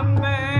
amen.